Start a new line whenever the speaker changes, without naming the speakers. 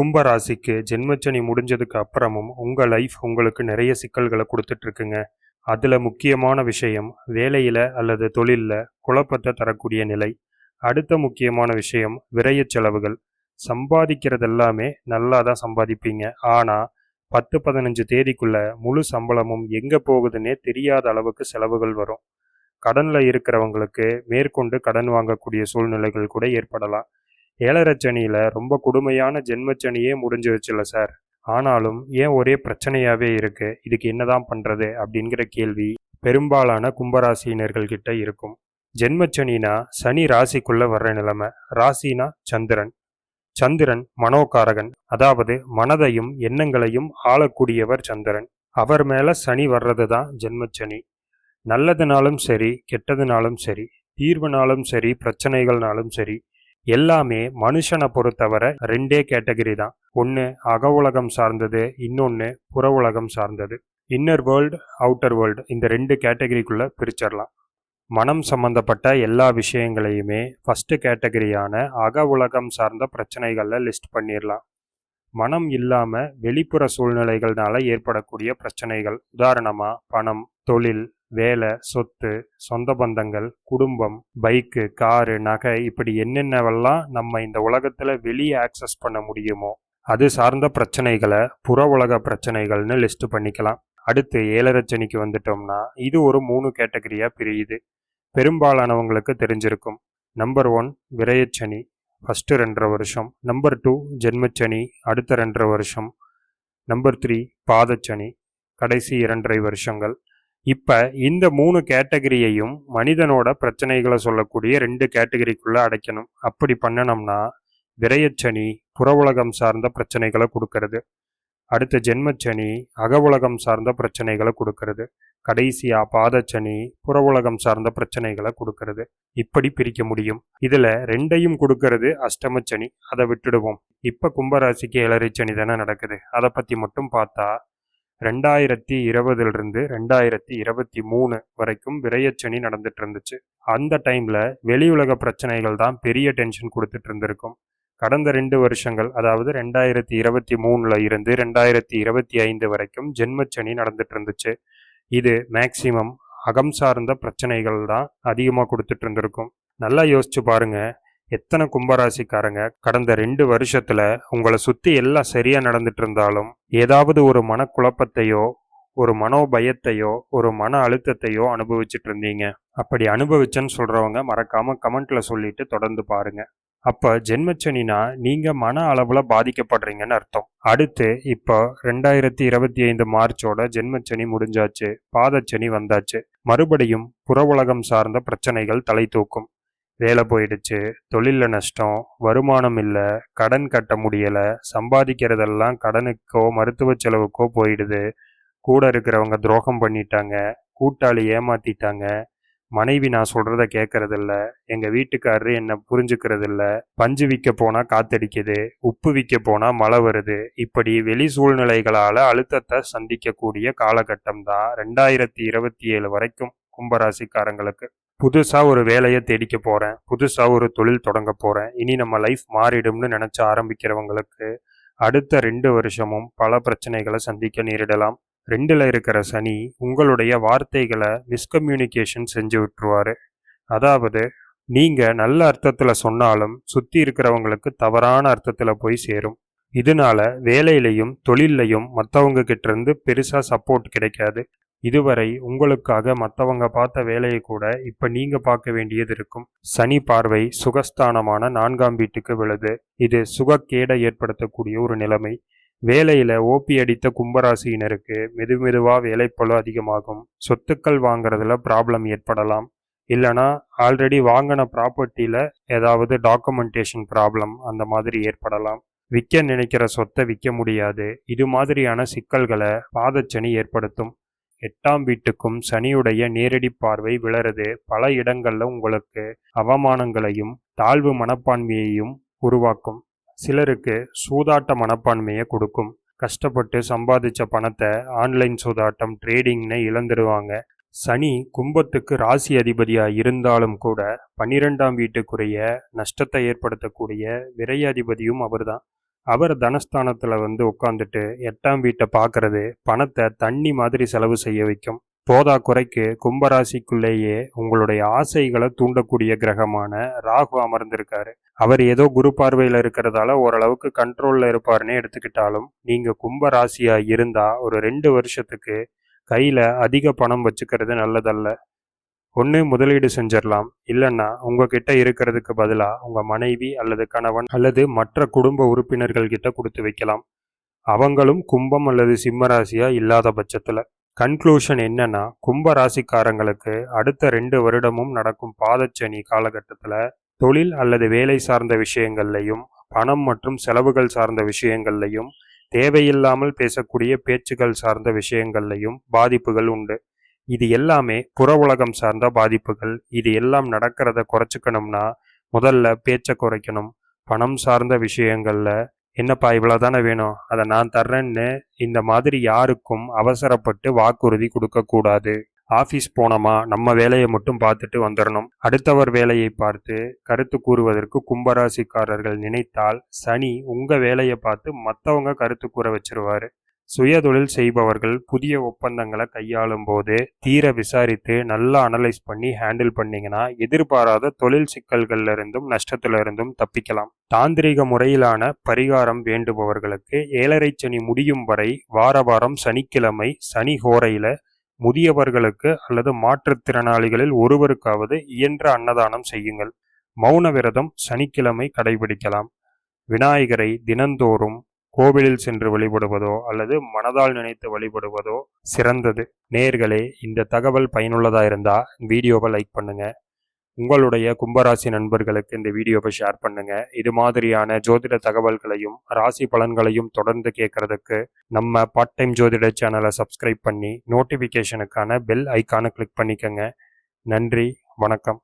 கும்ப ராசிக்கு ஜென்மச்சனி முடிஞ்சதுக்கு அப்புறமும் உங்கள் லைஃப் உங்களுக்கு நிறைய சிக்கல்களை கொடுத்துட்ருக்குங்க அதில் முக்கியமான விஷயம் வேலையில் அல்லது தொழிலில் குழப்பத்தை தரக்கூடிய நிலை. அடுத்த முக்கியமான விஷயம் விரைய செலவுகள். சம்பாதிக்கிறது எல்லாமே நல்லா தான் சம்பாதிப்பீங்க. ஆனால் பத்து பதினஞ்சு தேதிக்குள்ள முழு சம்பளமும் எங்கே போகுதுன்னே தெரியாத அளவுக்கு செலவுகள் வரும். கடனில் இருக்கிறவங்களுக்கு மேற்கொண்டு கடன் வாங்கக்கூடிய சூழ்நிலைகள் கூட ஏற்படலாம். ஏழரைச்சனியில ரொம்ப கொடுமையான ஜென்மச்சனியே முடிஞ்சிருச்சுல சார். ஆனாலும் ஏன் ஒரே பிரச்சனையாகவே இருக்கு? இதுக்கு என்னதான் பண்ணுறது அப்படிங்கிற கேள்வி பெரும்பாலான கும்பராசியினர்கள்கிட்ட இருக்கும். ஜென்மச்சனினா சனி ராசிக்குள்ளே வர்ற நிலைமை. ராசினா சந்திரன். சந்திரன் மனோகாரகன். அதாவது மனதையும் எண்ணங்களையும் ஆளக்கூடியவர் சந்திரன். அவர் மேலே சனி வர்றது தான் ஜென்மச்சனி. நல்லதுனாலும் சரி கெட்டதுனாலும் சரி தீர்வுனாலும் சரி பிரச்சனைகள்னாலும் சரி எல்லாமே மனுஷனை பொறுத்தவரை ரெண்டே கேட்டகரி தான். ஒன்று அக உலகம் சார்ந்தது இன்னொன்று புற உலகம் சார்ந்தது. இன்னர் வேர்ல்டு அவுட்டர் வேர்ல்டு இந்த ரெண்டு கேட்டகரிக்குள்ளே பிரிச்சிடலாம் மனம் சம்பந்தப்பட்ட எல்லா விஷயங்களையுமே ஃபஸ்ட்டு கேட்டகரியான அக உலகம் சார்ந்த பிரச்சனைகளில் லிஸ்ட் பண்ணிடலாம் மனம் இல்லாமல் வெளிப்புற சூழ்நிலைகள்னால ஏற்படக்கூடிய பிரச்சனைகள். உதாரணமாக பணம் தொழில் வேலை சொத்து சொந்த பந்தங்கள் குடும்பம் பைக்கு காரு நகை இப்படி என்னென்னவெல்லாம் நம்ம இந்த உலகத்தில் வெளியே ஆக்சஸ் பண்ண முடியுமோ அது சார்ந்த பிரச்சனைகளை புற உலக பிரச்சனைகள்னு லிஸ்ட் பண்ணிக்கலாம். அடுத்து ஏழரச்சனிக்கு வந்துட்டோம்னா இது ஒரு மூணு கேட்டகரியாக பிரியுது. பெரும்பாலானவங்களுக்கு தெரிஞ்சிருக்கும். நம்பர் ஒன் விரயச்சனி ஃபஸ்ட்டு ரெண்டரை வருஷம். நம்பர் டூ ஜென்மச்சனி அடுத்த ரெண்டரை வருஷம். நம்பர் த்ரீ பாதச்சனி கடைசி இரண்டரை வருஷங்கள். இப்போ இந்த மூணு கேட்டகரியையும் மனிதனோட பிரச்சனைகளை சொல்லக்கூடிய ரெண்டு கேட்டகரிக்குள்ளே அடைக்கணும். அப்படி பண்ணனோம்னா விரயச்சனி புற உலகம் சார்ந்த பிரச்சனைகளை கொடுக்கறது. அடுத்த ஜென்மச்சனி அக உலகம் சார்ந்த பிரச்சனைகளை கொடுக்கறது. கடைசியா பாதச்சனி புற உலகம் சார்ந்த பிரச்சனைகளை கொடுக்கறது. இப்படி பிரிக்க முடியும். இதுல ரெண்டையும் கொடுக்கறது அஷ்டமச்சனி. அதை விட்டுடுவோம். இப்ப கும்பராசிக்கு இளரைச்சனி தானே நடக்குது. அதை பத்தி மட்டும் பார்த்தா ரெண்டாயிரத்தி இருபதுலேருந்து ரெண்டாயிரத்தி இருபத்தி மூணு வரைக்கும் விரயச்சனி நடந்துட்டு இருந்துச்சு அந்த டைமில் வெளி உலக பிரச்சனைகள் தான் பெரிய டென்ஷன் கொடுத்துட்டு இருந்திருக்கும். கடந்த ரெண்டு வருஷங்கள் அதாவது ரெண்டாயிரத்தி இருபத்தி மூணுல இருந்து ரெண்டாயிரத்தி இருபத்தி ஐந்து வரைக்கும் ஜென்மச்சனி நடந்துட்டு இருந்துச்சு இது மேக்சிமம் அகம் சார்ந்த பிரச்சனைகள் தான் அதிகமாக கொடுத்துட்டு இருந்திருக்கும். நல்லா யோசிச்சு பாருங்கள் எத்தனை கும்பராசிக்காரங்க? கடந்த ரெண்டு வருஷத்துல உங்களை சுத்தி எல்லாம் சரியா நடந்துட்டு இருந்தாலும் ஏதாவது ஒரு மனக்குழப்பத்தையோ ஒரு மனோபயத்தையோ ஒரு மன அழுத்தத்தையோ அனுபவிச்சுட்டு இருந்தீங்க அப்படி அனுபவிச்சேன்னு சொல்றவங்க மறக்காம கமெண்ட்ல சொல்லிட்டு தொடர்ந்து பாருங்க. அப்ப ஜென்மச்சனினா நீங்க மன அளவுல பாதிக்கப்படுறீங்கன்னு அர்த்தம். அடுத்து இப்போ ரெண்டாயிரத்தி இருபத்தி ஐந்து மார்ச்சோட ஜென்மச்சனி முடிஞ்சாச்சு பாதச்சனி வந்தாச்சு. மறுபடியும் புற உலகம் சார்ந்த பிரச்சனைகள் தலை தூக்கும். வேலை போயிடுச்சு. தொழிலில் நஷ்டம் வருமானம் இல்லை கடன் கட்ட முடியலை சம்பாதிக்கிறதெல்லாம் கடனுக்கோ மருத்துவ செலவுக்கோ போயிடுது. கூட இருக்கிறவங்க துரோகம் பண்ணிட்டாங்க கூட்டாளி ஏமாத்திட்டாங்க. மனைவி நான் சொல்கிறத கேட்கறதில்ல எங்கள் வீட்டுக்காரரு என்னை புரிஞ்சுக்கிறதில்ல. பஞ்சு விற்க போனால் காத்தடிக்குது உப்பு விற்க போனால் மழை வருது. இப்படி வெளி சூழ்நிலைகளால் அழுத்தத்தை சந்திக்கக்கூடிய காலகட்டம் தான் ரெண்டாயிரத்தி இருபத்தி ஏழு வரைக்கும். கும்பராசிக்காரங்களுக்கு. புதுசாக ஒரு வேலையை தேடிக்க போகிறேன் புதுசாக ஒரு தொழில் தொடங்க போகிறேன் இனி நம்ம லைஃப் மாறிடும்னு நினச்சி ஆரம்பிக்கிறவங்களுக்கு அடுத்த ரெண்டு வருஷமும் பல பிரச்சனைகளை சந்திக்க நேரிடலாம். ரெண்டில் இருக்கிற சனி உங்களுடைய வார்த்தைகளை மிஸ்கம்யூனிகேஷன் செஞ்சு விட்டுருவாரு. அதாவது நீங்கள் நல்ல அர்த்தத்தில் சொன்னாலும் சுற்றி இருக்கிறவங்களுக்கு தவறான அர்த்தத்தில் போய் சேரும். இதனால வேலையிலையும் தொழிலையும் மற்றவங்க கிட்டேருந்து பெருசாக சப்போர்ட் கிடைக்காது. இதுவரை உங்களுக்காக மற்றவங்க பார்த்த வேலையை கூட இப்ப நீங்க பார்க்க வேண்டியது இருக்கும். சனி பார்வை சுகஸ்தானமான நான்காம் வீட்டுக்கு விழுது. இது சுகக்கேடை ஏற்படுத்தக்கூடிய ஒரு நிலைமை. வேலையில ஓபி அடித்த கும்பராசியினருக்கு மெது மெதுவா வேலைப்பழு அதிகமாகும். சொத்துக்கள் வாங்குறதுல ப்ராப்ளம் ஏற்படலாம். இல்லைனா ஆல்ரெடி வாங்கின ப்ராப்பர்ட்டியில ஏதாவது டாக்குமெண்டேஷன் ப்ராப்ளம் அந்த மாதிரி ஏற்படலாம். விற்க நினைக்கிற சொத்தை விற்க முடியாது. இது மாதிரியான சிக்கல்களை பாதச்சனி ஏற்படுத்தும். எட்டாம் வீட்டுக்கும் சனியுடைய நேரடி பார்வை விளருது பல இடங்கள்ல உங்களுக்கு அவமானங்களையும் தாழ்வு மனப்பான்மையையும் உருவாக்கும். சிலருக்கு சூதாட்ட மனப்பான்மையை கொடுக்கும். கஷ்டப்பட்டு சம்பாதிச்ச பணத்தை ஆன்லைன் சூதாட்டம் ட்ரேடிங்னு இழந்துடுவாங்க சனி கும்பத்துக்கு ராசி அதிபதியாக இருந்தாலும் கூட பன்னிரெண்டாம் வீட்டுக்குரிய நஷ்டத்தை ஏற்படுத்தக்கூடிய விரைய அதிபதியும் அவர்தான். அவர் தனஸ்தானத்தில் வந்து உட்காந்துட்டு எட்டாம் வீட்டை பார்க்கறது பணத்தை தண்ணி மாதிரி செலவு செய்ய வைக்கும். போதா குறைக்கு கும்பராசிக்குள்ளேயே உங்களுடைய ஆசைகளை தூண்டக்கூடிய கிரகமான ராகு அமர்ந்திருக்காரு. அவர் ஏதோ குரு பார்வையில் இருக்கிறதால ஓரளவுக்கு கண்ட்ரோலில் இருப்பார்னே எடுத்துக்கிட்டாலும் நீங்கள் கும்ப இருந்தால் ஒரு ரெண்டு வருஷத்துக்கு கையில் அதிக பணம் வச்சுக்கிறது நல்லதல்ல. ஒன்று முதலீடு செஞ்சிடலாம் இல்லைன்னா உங்ககிட்ட இருக்கிறதுக்கு பதிலாக உங்கள் மனைவி அல்லது கணவன் அல்லது மற்ற குடும்ப உறுப்பினர்கள் கிட்ட கொடுத்து வைக்கலாம். அவங்களும் கும்பம் அல்லது சிம்ம ராசியாக இல்லாத பட்சத்தில். கன்க்ளூஷன் என்னன்னா கும்ப ராசிக்காரங்களுக்கு அடுத்த ரெண்டு வருடமும் நடக்கும் பாதச்சனி காலகட்டத்தில் தொழில் அல்லது வேலை சார்ந்த விஷயங்கள்லையும் பணம் மற்றும் செலவுகள் சார்ந்த விஷயங்கள்லையும் தேவையில்லாமல் பேசக்கூடிய பேச்சுகள் சார்ந்த விஷயங்கள்லையும் பாதிப்புகள் உண்டு. இது எல்லாமே புற உலகம் சார்ந்த பாதிப்புகள். இது எல்லாம் நடக்கிறத குறைச்சிக்கணும்னா முதல்ல பேச்சை குறைக்கணும். பணம் சார்ந்த விஷயங்களில் என்னப்பா இவ்வளோ தானே வேணும்? அதை நான் தர்றேன்னு இந்த மாதிரி யாருக்கும் அவசரப்பட்டு வாக்குறுதி கொடுக்கக்கூடாது. ஆஃபீஸ் போனோமா? நம்ம வேலையை மட்டும் பார்த்துட்டு வந்துடணும். அடுத்தவர் வேலையை பார்த்து கருத்து கூறுவதற்கு கும்பராசிக்காரர்கள் நினைத்தால் சனி உங்கள் வேலையை பார்த்து மற்றவங்க கருத்து கூற வச்சிருவாரு. சுயதொழில் செய்பவர்கள் புதிய ஒப்பந்தங்களை கையாளும் போது தீர விசாரித்து நல்லா அனலைஸ் பண்ணி ஹேண்டில் பண்ணீங்கன்னா எதிர்பாராத தொழில் சிக்கல்கள்ல இருந்தும் நஷ்டத்துல இருந்தும் தப்பிக்கலாம். தாந்திரிக முறையிலான பரிகாரம் வேண்டுபவர்களுக்கு ஏழரை சனி முடியும் வரை வார வாரம் சனிக்கிழமை சனி ஹோரையில முதியவர்களுக்கு அல்லது மாற்றுத்திறனாளிகளில் ஒருவருக்காவது இயன்ற அன்னதானம் செய்யுங்கள். மௌன விரதம் சனிக்கிழமை கடைபிடிக்கலாம். விநாயகரை தினந்தோறும் கோவிலில் சென்று வழிபடுவதோ அல்லது மனதால் நினைத்து வழிபடுவதோ சிறந்தது. நேர்களே இந்த தகவல் பயனுள்ளதாக இருந்தால் வீடியோவை லைக் பண்ணுங்க. உங்களுடைய கும்பராசி நண்பர்களுக்கு இந்த வீடியோவை ஷேர் பண்ணுங்க. இது மாதிரியான ஜோதிட தகவல்களையும் ராசி பலன்களையும் தொடர்ந்து கேட்கறதுக்கு நம்ம பார்ட் டைம் ஜோதிட சேனலை சப்ஸ்கிரைப் பண்ணி நோட்டிஃபிகேஷனுக்கான பெல் ஐக்கானை கிளிக் பண்ணிக்கங்க. நன்றி வணக்கம்.